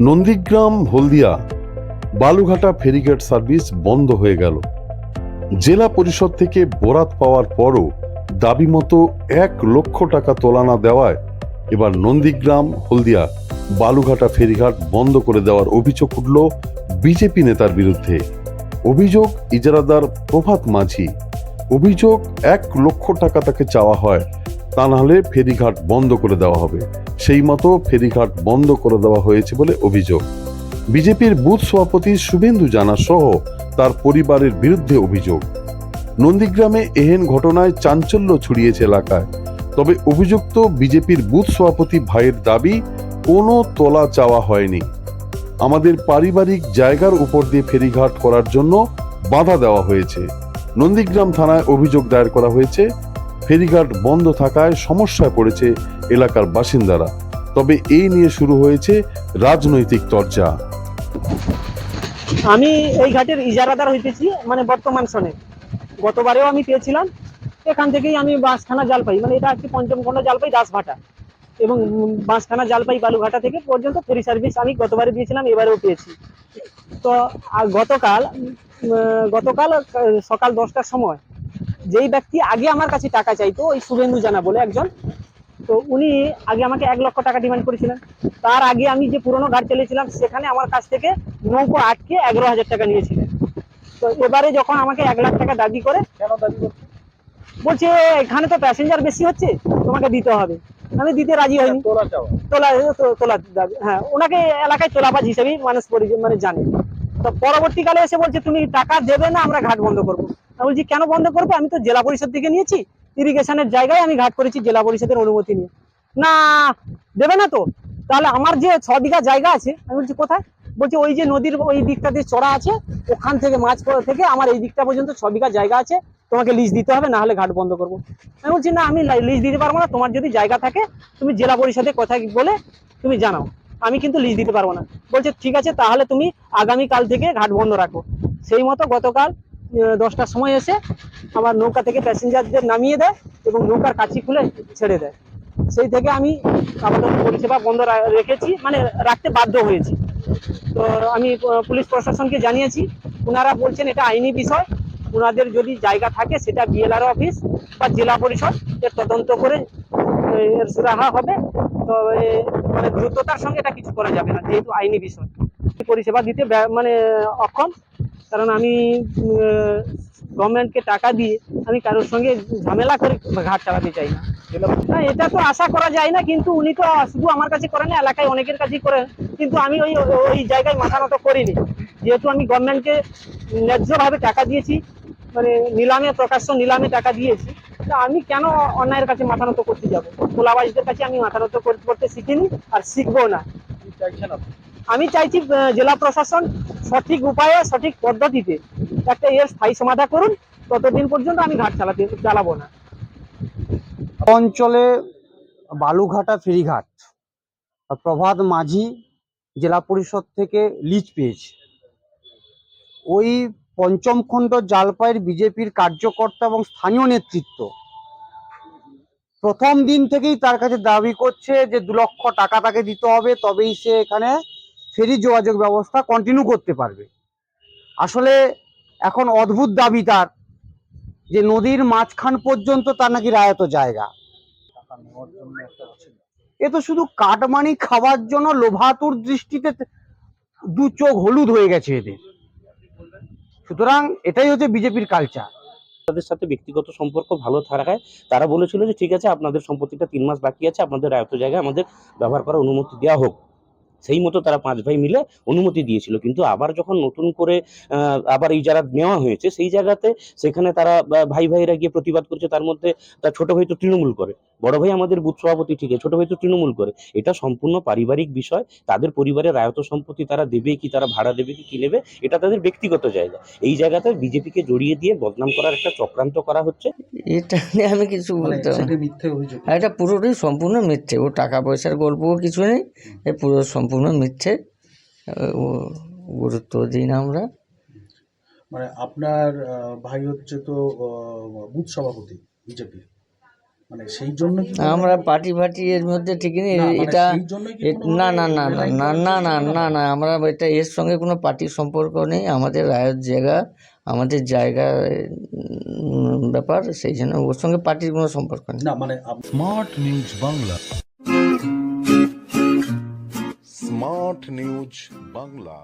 নন্দীগ্রাম, হলদিয়া, বালুঘাটা ফেরিঘাট সার্ভিস বন্ধ হয়ে গেল। জেলা পরিষদ থেকে বরাত পাওয়ার পরও দাবি মতো এক লক্ষ টাকা তোলা না দেওয়ায় এবার নন্দীগ্রাম, হলদিয়া, বালুঘাটা ফেরিঘাট বন্ধ করে দেওয়ার অভিযোগ উঠল বিজেপি নেতার বিরুদ্ধে। অভিযোগ ইজারাদার প্রভাত মাঝি। অভিযোগ এক লক্ষ টাকা তাকে চাওয়া হয়। তা নাহলে ফেরিঘাট বন্ধ করে দেওয়া হবে। সেই মতো ফেরিঘাট বন্ধ করে দেওয়া হয়েছে বলে অভিযোগ। বিজেপির বুথ সভাপতি শুভেন্দু জানা সহ তার পরিবারের বিরুদ্ধে অভিযোগ। নন্দীগ্রামে এহেন ঘটনায় চাঞ্চল্য ছড়িয়েছে এলাকায়। তবে অভিযুক্ত বিজেপির বুথ সভাপতি ভাইয়ের দাবি, কোনো তোলা চাওয়া হয়নি। আমাদের পারিবারিক জায়গার উপর দিয়ে ফেরিঘাট করার জন্য বাধা দেওয়া হয়েছে। নন্দীগ্রাম থানায় অভিযোগ দায়ের করা হয়েছে ফেরিঘাট বন্ধ থাকায় সমস্যায় পড়েছে এলাকার বাসিন্দারা। তবে এই নিয়ে শুরু হয়েছে রাজনৈতিক চর্চা। আমি এই ঘাটের ইজারাদার হইতেছি মানে বর্তমান সনে। গতবারেও আমি পেয়েছিলাম, এখান থেকেই আমি বাঁশখানা জাল পাই মানে এটা হচ্ছে পঞ্চমখণ্ড জাল পাই দাসভাটা এবং বাঁশখানা জাল পাই বালুঘাটা থেকে পর্যন্ত ফেরি সার্ভিস আমি গতবারে দিয়েছিলাম এবারেও পেয়েছি। তো গতকাল গতকাল সকাল দশটার সময় যেই ব্যক্তি আগে আমার কাছে টাকা চাইতো ওই শুভেন্দু জানা বলে একজন তো উনি আগে আমাকে এক লক্ষ টাকা ডিমান্ড করেছিলেন। তার আগে আমি যে পুরনো গাড়ি চালিয়েছিলাম সেখানে আমার কাছ থেকে নৌকো আটকে এগারো হাজার টাকা নিয়েছিলেন। তো এবারে যখন আমাকে এক লাখ টাকা দাবি করে কেন দাবি করছে? বলছে এখানে তো প্যাসেঞ্জার বেশি হচ্ছে তোমাকে দিতে হবে। আমি দিতে রাজি হইনি। তোলা তোলা দাবি হ্যাঁ ওনাকে এলাকায় তোলাবাজ হিসেবেই মানুষ মানে জানে। তো পরবর্তীকালে এসে বলছে তুমি টাকা দেবে না আমরা ঘাট বন্ধ করব। বলছি, কেন বন্ধ করবে? আমি তো জেলা পরিষদ থেকে নিয়েছি। ইরিগেশনের জায়গায় আমি ঘাট করেছি জেলা পরিষদের অনুমতি নিয়ে। না, দেবে না তো। তাহলে আমার যে ছ বিঘা জায়গা আছে, আমি বলছি, কোথায়? বলছে, ওই যে নদীর, ওই দিকটা দিয়ে চড়া আছে, ওখান থেকে মাছ থেকে আমার এই দিকটা পর্যন্ত ছ বিঘা জায়গা আছে, তোমাকে লিজ দিতে হবে না হলে ঘাট বন্ধ করব। আমি বলছি, না, আমি লিজ দিতে পারব না। তোমার যদি জায়গা থাকে, তুমি জেলা পরিষদে কথা বলে তুমি জানাও। আমি কিন্তু লিজ দিতে পারব না। বলছে, ঠিক আছে, তাহলে তুমি আগামী কাল থেকে ঘাট বন্ধ রাখো। সেই মতো গতকাল দশটার সময় এসে আমার নৌকা থেকে প্যাসেঞ্জারদের নামিয়ে দেয় এবং নৌকার কাছি খুলে ছেড়ে দেয়। সেই থেকে আমি আপাতত পরিষেবা বন্ধ রেখেছি মানে রাখতে বাধ্য হয়েছি। তো আমি পুলিশ প্রশাসনকে জানিয়েছি ওনারা বলছেন এটা আইনি বিষয়। ওনাদের যদি জায়গা থাকে সেটা বিএলআর অফিস বা জেলা পরিষদ এর তদন্ত করে এর সুরাহা হবে। তো মানে দ্রুততার সঙ্গে এটা কিছু করা যাবে না, যেহেতু আইনি বিষয়। পরিষেবা দিতে মানে অক্ষম। কারণ আমি গভর্নমেন্টকে টাকা দিয়ে আমি কারোর সঙ্গে ঝামেলা করে ঘাট চালাতে চাই না। না এটা তো আশা করা যায় না কিন্তু উনি তো শুধু আমার কাছে করেন এলাকায় অনেকের কাছেই করেন। কিন্তু আমি ওই ওই জায়গায় মাথা নত করিনি। যেহেতু আমি গভর্নমেন্টকে ন্যায্যভাবে টাকা দিয়েছি মানে নিলামে প্রকাশ্য নিলামে টাকা দিয়েছি তা আমি কেন অন্যায়ের কাছে মাথা নত করতে যাব? তোলাবাজদের কাছে আমি মাথা নত করতে শিখিনি আর শিখব না। আমি চাইছি জেলা প্রশাসন সঠিক উপায়ে, সঠিক পদ্ধতিতে একটা এর স্থায়ী সমাধান করুন, ততদিন পর্যন্ত আমি ঘাট চালাতে, চালাবো না। অঞ্চলে বালুঘাটা ফেরিঘাট প্রভাত মাঝি জেলা পরিষদ থেকে লিজ পেয়েছে। ওই পঞ্চম খণ্ড জালপাইয়ের বিজেপির কার্যকর্তা এবং স্থানীয় নেতৃত্ব প্রথম দিন থেকেই তার কাছে দাবি করছে যে দু লক্ষ টাকা তাকে দিতে হবে, তবেই সে এখানে ফেরি যোগাযোগ ব্যবস্থা কন্টিনিউ করতে পারবে। আসলে এখন অদ্ভুত দাবি তার যে নদীর মাঝখান পর্যন্ত তার নাকি রায়ত জায়গা। এ তো শুধু কাটমানি খাওয়ার জন্য লোভাতুর দৃষ্টিতে দু চোখ হলুদ হয়ে গেছে এদের। সুতরাং এটাই হচ্ছে বিজেপির কালচার তাদের সাথে ব্যক্তিগত সম্পর্ক ভালো থাকায় তারা বলেছিল যে, ঠিক আছে, আপনাদের সম্পত্তিটা তিন মাস বাকি আছে, আপনাদের আয়ত্ত জায়গায় আমাদের ব্যবহার করার অনুমতি দেওয়া হোক। সেই মতো তারা পাঁচ ভাই মিলে অনুমতি দিয়েছিল। কিন্তু আবার যখন নতুন করে আবার এই যারা নেওয়া হয়েছে সেই জায়গাতে সেখানে তারা ভাই ভাইরা গিয়ে প্রতিবাদ করছে। তার মধ্যে তার ছোট ভাই তো তৃণমূল করে। বড় ভাই আমাদের বুথ সভাপতি ঠিক আছে ছোট ভাই তো তৃণমূল করে। এটা সম্পূর্ণ পারিবারিক বিষয়। তাদের পরিবারের আয়ত সম্পত্তি তারা দেবে কি তারা ভাড়া দেবে কি কি নেবে এটা তাদের ব্যক্তিগত জায়গা। এই জায়গাতে বিজেপিকে জড়িয়ে দিয়ে বদনাম করার একটা চক্রান্ত করা হচ্ছে। এটা নিয়ে আমি কিছু মানে বলতে এটা পুরোটাই সম্পূর্ণ মিথ্যে। ও টাকা পয়সার গল্পও কিছু নেই। এ পুরো সম্পূর্ণ মিথ্যে গুরুত্ব দিই না আমরা। মানে আপনার ভাই হচ্ছে তো বুথ সভাপতি বিজেপি। মানে সেই জন্য আমরা পার্টি ফার্টি এর মধ্যে ঠিক নেই মানে এটা না না না না না না না না না আমরা এটা এর সঙ্গে কোনো পার্টির সম্পর্ক নেই আমাদের রায়ের জায়গা আমাদের জায়গা ব্যাপার সেই জন্য ওর সঙ্গে পার্টির কোনো সম্পর্ক নেই। না মানে smart news Bangla. Smart news Bangla